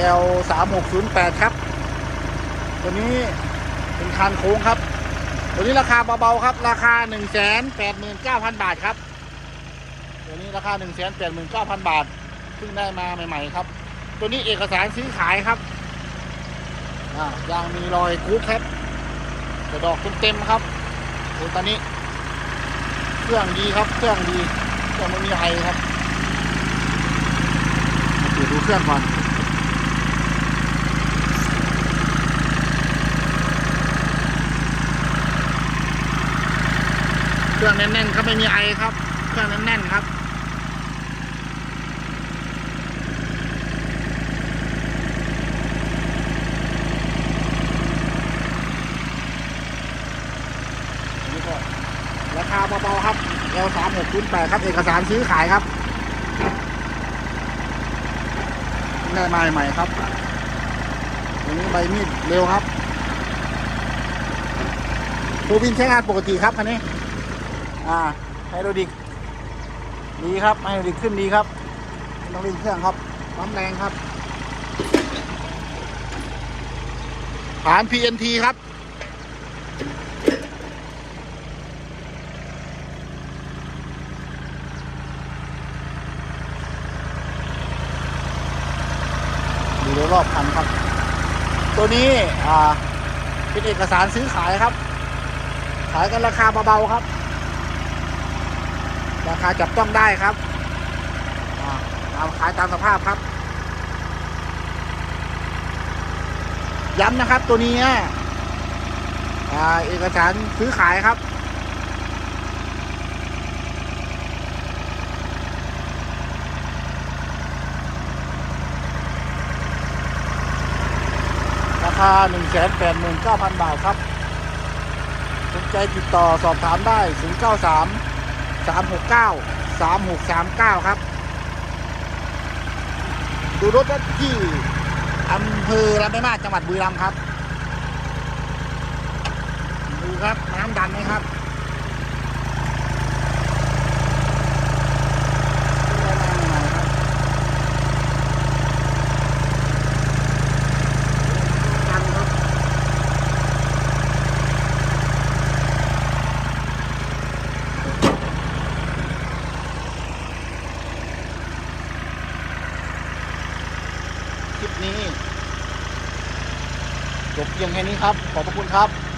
KL 3608 ครับ ตัวนี้เป็นคันโค้งครับ ตัวนี้ราคาเบาๆครับ ราคา 189,000 บาทครับ ตัวนี้ราคา 189,000 บาทเพิ่งได้มาใหม่ๆครับ ตัวนี้เอกสารซื้อขายครับยางมีรอยกรุ๊ปครับกระดอกเต็มๆครับโอ้ตอนนี้ เครื่องดีครับ เครื่องดี เครื่องไม่มีไอครับมาเปิดดูเครื่องก่อน เครื่องแน่นๆครับไม่มีไอครับ เครื่องแน่นๆครับราคาเบาๆครับ L สามหกศูนย์แปดครับ เอกสารซื้อขายครับได้มาใหม่ครับตัวนี้ใบมีดเร็วครับตูบินใช้งานปกติครับคันนี้ อ่าไฮโดรดิกดีครับไฮโดรดิกขึ้นดีครับต้องเร่งเครื่องครับปั๊มแรงครับ ฐาน PNT ครับดูรอบคันครับ ตัวนี้อ่าเป็นเอกสารซื้อขายครับ ขายกันราคาเบาๆครับ ราคาจับต้องได้ครับอ่าตามขายตามสภาพครับ ย้ำนะครับตัวนี้อ่าเอกสารซื้อขายครับราคา189,000 บาทครับ สนใจติดต่อสอบถามได้ 093 369 3639ครับ ดูรถที่อำเภอลำไม้มาจังหวัดบุรีรัมย์ครับ ดูครับน้ำดันไหมครับได้มาใหม่ๆครับดันครับ คลิป นี้จบเพียงแค่นี้ครับ ขอบพระคุณครับ